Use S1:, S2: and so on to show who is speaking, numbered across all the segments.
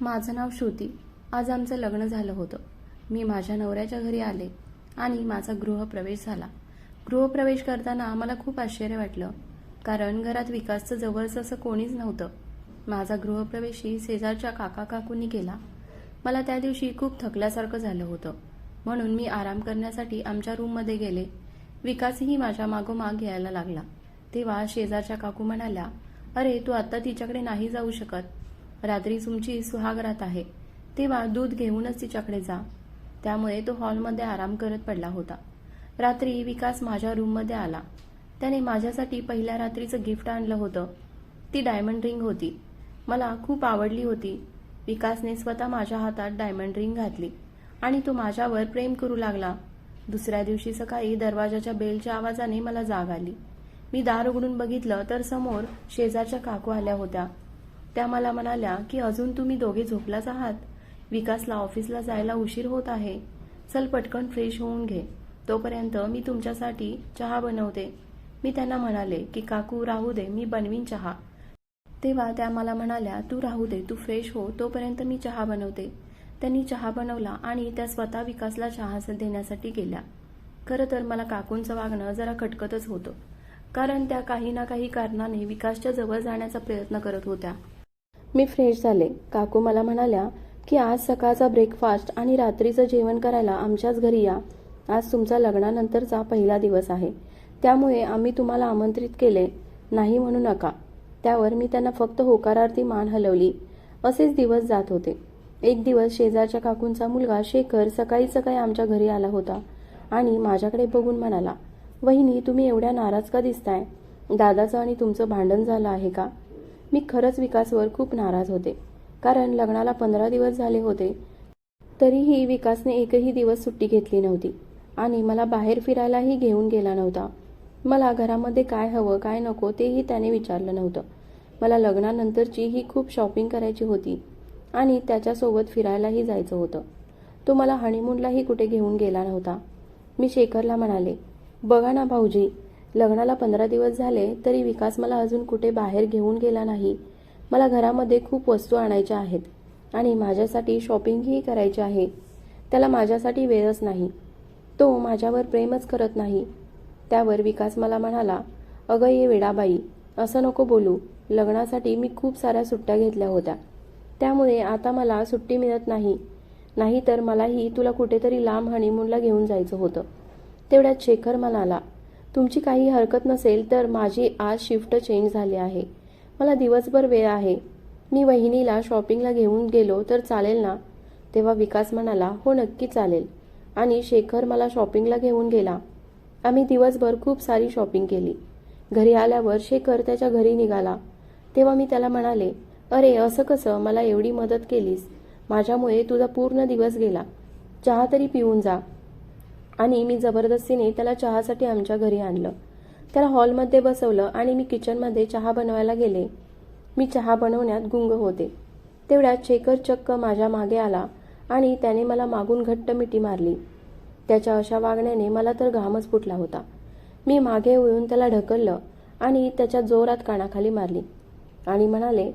S1: माझं नाव श्रुती. आज आमचं लग्न झालं होतं. मी माझ्या नवऱ्याच्या घरी आले आणि माझा गृहप्रवेश झाला. गृहप्रवेश करताना मला खूप आश्चर्य वाटलं. कारण घरात विकासचं जवळचं असं कोणीच नव्हतं. माझा गृहप्रवेशही शेजारच्या काका काकूंनी केला. मला त्या दिवशी खूप थकल्यासारखं झालं होतं. म्हणून मी आराम करण्यासाठी आमच्या रूममध्ये गेले. विकासही माझ्या मागोमाग यायला लागला. तेव्हा शेजारच्या काकू म्हणाल्या अरे तू आत्ता तिच्याकडे नाही जाऊ शकत. रात्री तुमची सुहागरात आहे. तेव्हा दूध घेऊनच तिच्याकडे जा. त्यामुळे तो हॉलमध्ये आराम करत पडला होता. रात्री विकास माझ्या रूममध्ये आला. त्याने माझ्यासाठी पहिल्या रात्रीचं गिफ्ट आणलं होतं. ती डायमंड रिंग होती. मला खूप आवडली होती. विकासने स्वतः माझ्या हातात डायमंड रिंग घातली आणि तो माझ्यावर प्रेम करू लागला. दुसऱ्या दिवशी सकाळी दरवाजाच्या बेलच्या आवाजाने मला जाग आली. मी दार उघडून बघितलं तर समोर शेजारच्या काकू आल्या होत्या. त्या मला म्हणाल्या की अजून तुम्ही दोघे झोपलाच आहात. विकासला ऑफिसला जायला उशीर होत आहे. चल पटकन फ्रेश होऊन घे. तोपर्यंत मी तुमच्यासाठी चहा बनवते. मी त्यांना म्हणाले की काकू राहू दे मी बनवीन चहा. तेव्हा त्या मला म्हणाल्या तू राहू दे तू फ्रेश हो तोपर्यंत मी चहा बनवते. त्यांनी चहा बनवला आणि त्या स्वतः विकासला चहा देण्यासाठी गेल्या. खरं तर मला काकूंचं वागणं जरा खटकतच होतं. कारण त्या काही ना काही कारणाने विकासच्या जवळ जाण्याचा प्रयत्न करत होत्या. मी फ्रेश झाले. काकू मला म्हणाल्या की आज सकाळचा ब्रेकफास्ट आणि रात्रीचं जेवण करायला आमच्याच घरी या. आज तुमचा लग्नानंतरचा पहिला दिवस आहे. त्यामुळे आम्ही तुम्हाला आमंत्रित केले. नाही म्हणू नका. त्यावर मी त्यांना फक्त होकारार्थी मान हलवली. असेच दिवस जात होते. एक दिवस शेजारच्या काकूंचा मुलगा शेखर सकाळी सकाळी आमच्या घरी आला होता आणि माझ्याकडे बघून म्हणाला वहिनी तुम्ही एवढ्या नाराज का दिसताय? दादाचं आणि तुमचं भांडण झालं आहे का? मी खरंच विकासवर खूप नाराज होते. कारण लग्नाला पंधरा दिवस झाले होते तरीही विकासने एकही दिवस सुट्टी घेतली नव्हती आणि मला बाहेर फिरायलाही घेऊन गेला नव्हता. मला घरामध्ये काय हवं काय नको तेही त्याने विचारलं नव्हतं. मला लग्नानंतरची ही खूप शॉपिंग करायची होती आणि त्याच्यासोबत फिरायलाही जायचं होतं. तो मला हनीमूनलाही कुठे घेऊन गेला नव्हता. मी शेखरला म्हणाले बघा ना भाऊजी लग्नाला पंधरा दिवस झाले तरी विकास मला अजून कुठे बाहेर घेऊन गेला नाही. मला घरामध्ये खूप वस्तू आणायच्या आहेत आणि माझ्यासाठी शॉपिंगही करायची आहे. त्याला माझ्यासाठी वेळच नाही. तो माझ्यावर प्रेमच करत नाही. त्यावर विकास मला म्हणाला अगं ये वेडाबाई असं नको बोलू. लग्नासाठी मी खूप साऱ्या सुट्ट्या घेतल्या होत्या. त्यामुळे आता मला सुट्टी मिळत नाही. नाहीतर मलाही तुला कुठेतरी लांब हनीमूनला घेऊन जायचं होतं. तेवढ्यात शेखर म्हणाला तुमची काही हरकत नसेल तर माझी आज शिफ्ट चेंज झाली आहे. मला दिवसभर वेळ आहे. मी वहिनीला शॉपिंगला घेऊन गेलो तर चालेल ना? तेव्हा विकास म्हणाला हो नक्की चालेल. आणि शेखर मला शॉपिंगला घेऊन गेला. आम्ही दिवसभर खूप सारी शॉपिंग केली. घरी आल्यावर शेखर त्याच्या घरी निघाला. तेव्हा मी त्याला म्हणाले अरे असं कसं? मला एवढी मदत केलीस. माझ्यामुळे तुझा पूर्ण दिवस गेला. चहा तरी पिऊन जा. आणि मी जबरदस्तीने त्याला चहासाठी आमच्या घरी आणलं. त्याला हॉलमध्ये बसवलं आणि मी किचनमध्ये चहा बनवायला गेले. मी चहा बनवण्यात गुंग होते. तेवढ्यात शेखर चक्क माझ्या मागे आला आणि त्याने मला मागून घट्ट मिठी मारली. त्याच्या अशा वागण्याने मला तर घामच फुटला होता. मी मागे वळून त्याला ढकललं आणि त्याच्या जोरात कानाखाली मारली. आणि म्हणाले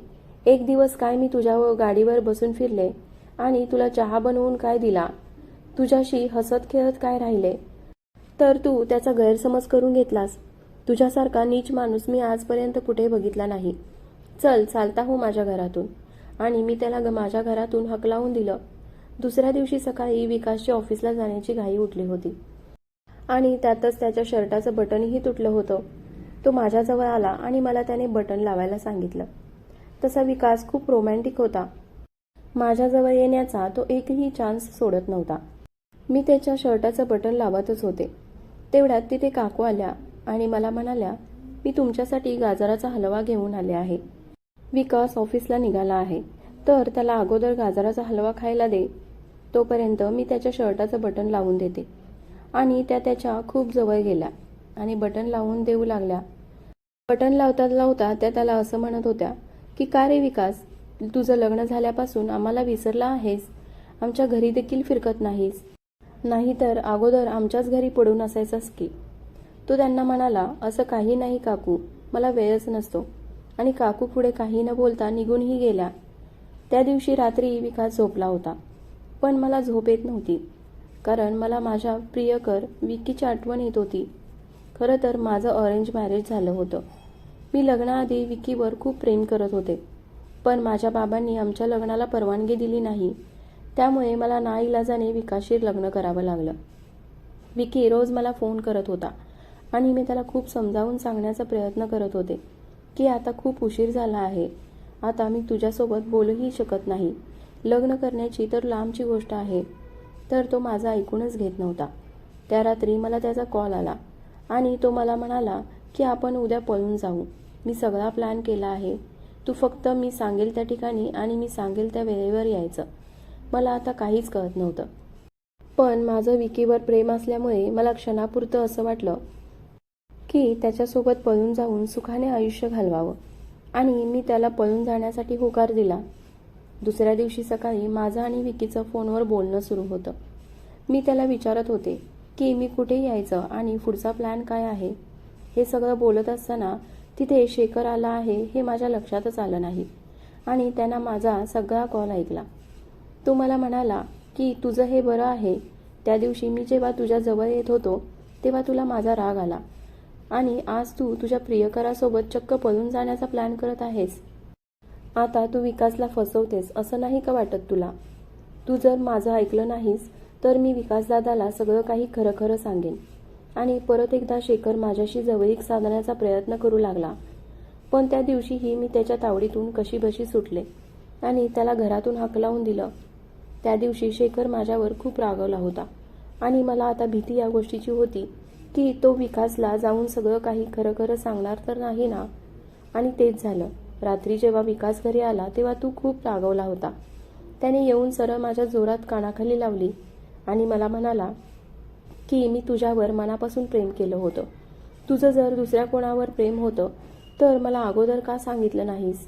S1: एक दिवस काय मी तुझ्या गाडीवर बसून फिरले आणि तुला चहा बनवून काय दिला? तुझ्याशी हसत खेळत काय राहिले? तर तू त्याचा गैरसमज करून घेतलास. तुझ्यासारखा नीच माणूस मी आजपर्यंत कुठे बघितला नाही. चल चालता हो माझ्या घरातून. आणि मी त्याला ग- माझ्या घरातून हकलावून दिलं. दुसऱ्या दिवशी सकाळी विकासची ऑफिसला जाण्याची घाई उठली होती. आणि त्यातच त्याच्या शर्टाचं बटनही तुटलं होतं. तो माझ्याजवळ आला आणि मला त्याने बटन लावायला सांगितलं. तसा विकास खूप रोमॅन्टिक होता. माझ्याजवळ येण्याचा तो एकही चान्स सोडत नव्हता. मी त्याच्या शर्टाचं बटन लावतच होते. तेवढ्यात तिथे काकू आल्या आणि मला म्हणाल्या मी तुमच्यासाठी गाजराचा हलवा घेऊन आले आहे. विकास ऑफिसला निघाला आहे. तर त्याला अगोदर गाजराचा हलवा खायला दे. तोपर्यंत मी त्याच्या शर्टाचं बटन लावून देते. आणि त्या त्याच्या खूप जवळ गेल्या आणि बटन लावून देऊ लागल्या. बटन लावता लावता त्या त्याला असं म्हणत होत्या की का रे विकास तुझं लग्न झाल्यापासून आम्हाला विसरला आहेस? आमच्या घरी देखील फिरकत नाहीस. नाहीतर अगोदर आमच्याच घरी पडून असायचास की. तो त्यांना म्हणाला असं काही नाही काकू मला वेळच नसतो. आणि काकू पुढे काही न बोलता निघूनही गेल्या. त्या दिवशी रात्री विकास झोपला होता. पण मला झोप येत नव्हती कारण मला माझ्या प्रियकर विकीची आठवण येत होती. खरं तर माझं अरेंज मॅरेज झालं होतं. मी लग्नाआधी विकीवर खूप प्रेम करत होते. पण माझ्या बाबांनी आमच्या लग्नाला परवानगी दिली नाही. त्यामुळे मला नाईलाजाने विकाशीर लग्न करावं लागलं. विकी रोज मला फोन करत होता आणि मी त्याला खूप समजावून सांगण्याचा प्रयत्न करत होते की आता खूप उशीर झाला आहे. आता मी तुझ्यासोबत बोलूही शकत नाही. लग्न करण्याची तर लांबची गोष्ट आहे. तर तो माझा ऐकूनच घेत नव्हता. त्या रात्री मला त्याचा कॉल आला आणि तो मला म्हणाला की आपण उद्या पळून जाऊ. मी सगळा प्लॅन केला आहे. तू फक्त मी सांगेल त्या ठिकाणी आणि मी सांगेल त्या वेळेवर यायचं. मला आता काहीच कळत नव्हतं. पण माझं विकीवर प्रेम असल्यामुळे मला क्षणापुरतं असं वाटलं की त्याच्यासोबत पळून जाऊन सुखाने आयुष्य घालवावं. आणि मी त्याला पळून जाण्यासाठी होकार दिला. दुसऱ्या दिवशी सकाळी माझं आणि विकीचं फोनवर बोलणं सुरू होतं. मी त्याला विचारत होते की मी कुठे यायचं आणि पुढचा प्लॅन काय आहे? हे सगळं बोलत असताना तिथे शेखर आला आहे हे माझ्या लक्षातच आलं नाही. आणि त्यांना माझा सगळा कॉल ऐकला. तो मला म्हणाला की तुझं हे बरं आहे. त्या दिवशी मी जेव्हा तुझ्या जवळ येत होतो तेव्हा तुला माझा राग आला. आणि आज तू तुझ्या प्रियकरासोबत चक्क पळून जाण्याचा प्लॅन करत आहेस. आता तू विकासला फसवतेस असं नाही का वाटत तुला? तू जर माझं ऐकलं नाहीस तर मी विकासदादाला सगळं काही खरं खरं सांगेन. आणि परत एकदा शेखर माझ्याशी जवळीक साधण्याचा प्रयत्न करू लागला. पण त्या दिवशीही मी त्याच्या तावडीतून कशीबशी सुटले. आणि त्याला घरातून हाकलावून दिलं. त्या दिवशी शेखर माझ्यावर खूप रागवला होता. आणि मला आता भीती या गोष्टीची होती की तो विकासला जाऊन सगळं काही खरं खरं सांगणार तर नाही ना? आणि तेच झालं. रात्री जेव्हा विकास घरी आला तेव्हा तू खूप रागवला होता. त्याने येऊन सरळ माझ्या जोरात कानाखाली लावली आणि मला म्हणाला की मी तुझ्यावर मनापासून प्रेम केलं होतं. तुझं जर दुसऱ्या कोणावर प्रेम होतं तर मला अगोदर का सांगितलं नाहीस?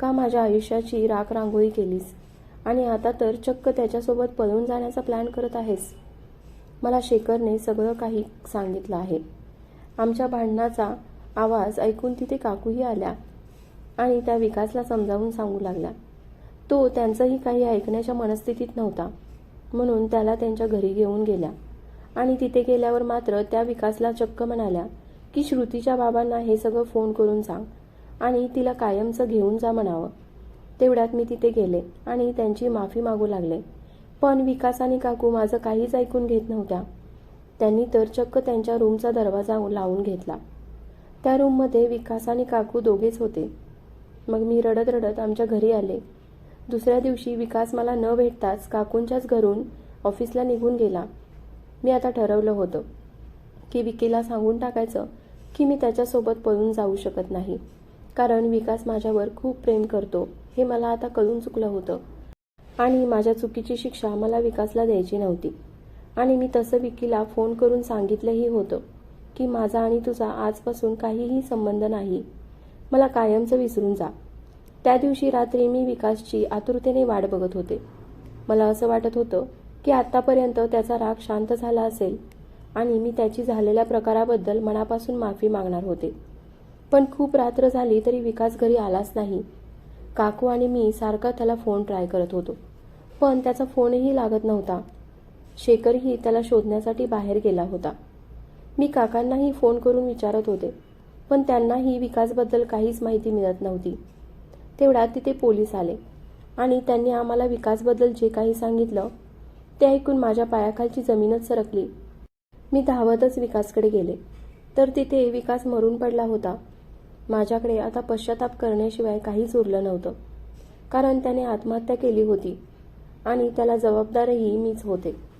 S1: का माझ्या आयुष्याची राख रांगोळी केलीस? आणि आता तर चक्क त्याच्यासोबत पळून जाण्याचा प्लॅन करत आहेस. मला शेखरने सगळं काही सांगितलं आहे. आमच्या भांडणाचा आवाज ऐकून तिथे काकूही आल्या आणि त्या विकासला समजावून सांगू लागल्या. तो त्यांचंही काही ऐकण्याच्या मनस्थितीत नव्हता म्हणून त्याला त्यांच्या घरी घेऊन गेल्या. आणि तिथे गेल्यावर मात्र त्या विकासला चक्क म्हणाल्या की श्रुतीच्या बाबांना हे सगळं फोन करून सांग आणि तिला कायमचं घेऊन जा म्हणावं. तेवढ्यात मी तिथे गेले आणि त्यांची माफी मागू लागले. पण विकास आणि काकू माझं काहीच ऐकून घेत नव्हत्या. त्यांनी तर चक्क त्यांच्या रूमचा दरवाजा लावून घेतला. त्या रूममध्ये विकास आणि काकू दोघेच होते. मग मी रडत रडत आमच्या घरी आले. दुसऱ्या दिवशी विकास मला न भेटताच काकूंच्याच घरून ऑफिसला निघून गेला. मी आता ठरवलं होतं की विकीला सांगून टाकायचं की मी त्याच्यासोबत पळून जाऊ शकत नाही. कारण विकास माझ्यावर खूप प्रेम करतो. हे मला आता कळून चुकलं होतं. आणि माझ्या चुकीची शिक्षा मला विकासला द्यायची नव्हती. आणि मी तसं विकीला फोन करून सांगितलंही होतं की माझा आणि तुझा आजपासून काहीही संबंध नाही. मला कायमचं विसरून जा. त्या दिवशी रात्री मी विकासची आतुरतेने वाट बघत होते. मला असं वाटत होतं की आत्तापर्यंत त्याचा राग शांत झाला असेल आणि मी त्याची झालेल्या प्रकाराबद्दल मनापासून माफी मागणार होते. पण खूप रात्र झाली तरी विकास घरी आलाच नाही. काकू आणि मी सारखा त्याला फोन ट्राय करत होतो. पण त्याचा फोनही लागत नव्हता. शेखरही त्याला शोधण्यासाठी बाहेर गेला होता. मी काकांनाही फोन करून विचारत होते पण त्यांनाही विकासबद्दल काहीच माहिती मिळत नव्हती. तेवढ्यात तिथे पोलीस आले आणि त्यांनी आम्हाला विकासबद्दल जे काही सांगितलं ते ऐकून माझ्या पायाखालची जमीनच सरकली. मी धावतच विकासकडे गेले. तर तिथे विकास मरून पडला होता. माझ्याकडे आता पश्चाताप करण्याशिवाय काहीच उरलं नव्हतं. कारण त्याने आत्महत्या केली होती आणि त्याला जबाबदारही मीच होते.